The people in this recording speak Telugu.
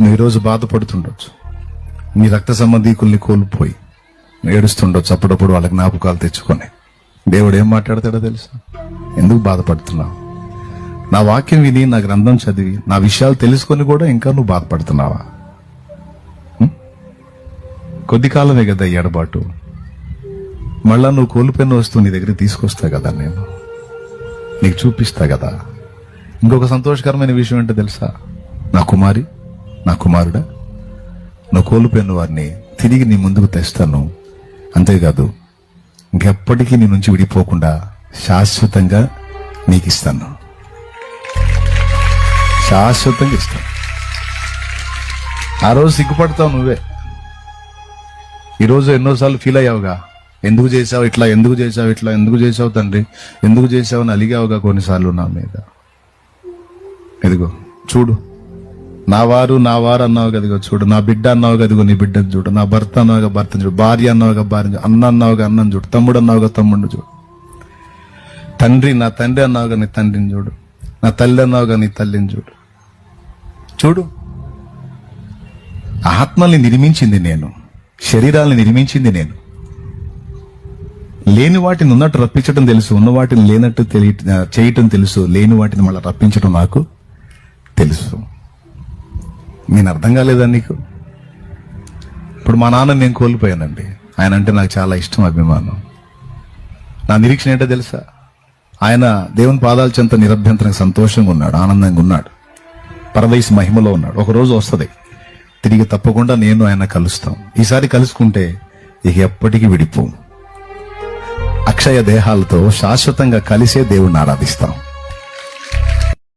నువ్వు ఈరోజు బాధపడుతుండొచ్చు. నీ రక్త సంబంధీకుల్ని కోల్పోయి ఏడుస్తుండొచ్చు అప్పుడప్పుడు వాళ్ళ జ్ఞాపకాలు తెచ్చుకొని. దేవుడు ఏం మాట్లాడతాడో తెలుసా? ఎందుకు బాధపడుతున్నావు? నా వాక్యం విని నా గ్రంథం చదివి నా విషయాలు తెలుసుకొని కూడా ఇంకా నువ్వు బాధపడుతున్నావా? కొద్ది కాలమే కదా ఈ ఎడబాటు మళ్ళా నువ్వు కోల్పోయిన వస్తువు నీ దగ్గర తీసుకొస్తా కదా నేను. నీకు చూపిస్తా కదా. ఇంకొక సంతోషకరమైన విషయం ఏంటో తెలుసా? నా కుమారి నా కుమారుడా నువ్వు కోల్పోయిన వారిని తిరిగి నీ ముందుకు తెస్తాను. అంతేకాదు ఇంకెప్పటికీ నీ నుంచి విడిపోకుండా శాశ్వతంగా నీకు ఇస్తాను శాశ్వతంగా ఇస్తాను. ఆ రోజు సిగ్గుపడతావు నువ్వే. ఈరోజు ఎన్నోసార్లు ఫీల్ అయ్యావుగా. ఎందుకు చేసావు ఇట్లా ఎందుకు చేసావు ఇట్లా ఎందుకు చేసావు తండ్రి ఎందుకు చేసావు అని అలిగావుగా కొన్నిసార్లు నా మీద. ఎదిగో చూడు. నా వారు నా వారు అన్నావు కదిగో చూడు నా బిడ్డ అన్నావు కదిగో నీ బిడ్డను చూడు నా భర్త అన్నావుగా భర్తను చూడు భార్య అన్నావుగా భార్య అన్న అన్నావుగా అన్నం చూడు తమ్ముడు అన్నావుగా తమ్ముడిని చూడు. తండ్రి నా తండ్రి అన్నావుగా నీ తండ్రిని చూడు నా తల్లి అన్నావుగా నీ తల్లిని చూడు. చూడు. ఆత్మల్ని నిర్మించింది నేను శరీరాల్ని నిర్మించింది నేను. లేని వాటిని ఉన్నట్టు రప్పించడం తెలుసు ఉన్న వాటిని లేనట్టు తెలియ చేయటం తెలుసు లేని వాటిని మళ్ళీ రప్పించడం నాకు తెలుసు. నేను అర్థం కాలేదా నీకు? ఇప్పుడు మా నాన్న నేను కోల్పోయానండి. ఆయన అంటే నాకు చాలా ఇష్టం అభిమానం. నా నిరీక్షణ ఏంటో తెలుసా? ఆయన దేవుని పాదాల చెంత నిరభ్యంతరంగా సంతోషంగా ఉన్నాడు ఆనందంగా ఉన్నాడు. పరదేశ మహిమలో ఉన్నాడు. ఒక రోజు వస్తుంది. తిరిగి తప్పకుండా నేను ఆయన కలుస్తాం. ఈసారి కలుసుకుంటే ఇక ఎప్పటికీ విడిపోం. అక్షయ దేహాలతో శాశ్వతంగా కలిసే దేవుణ్ణి ఆరాధిస్తాం.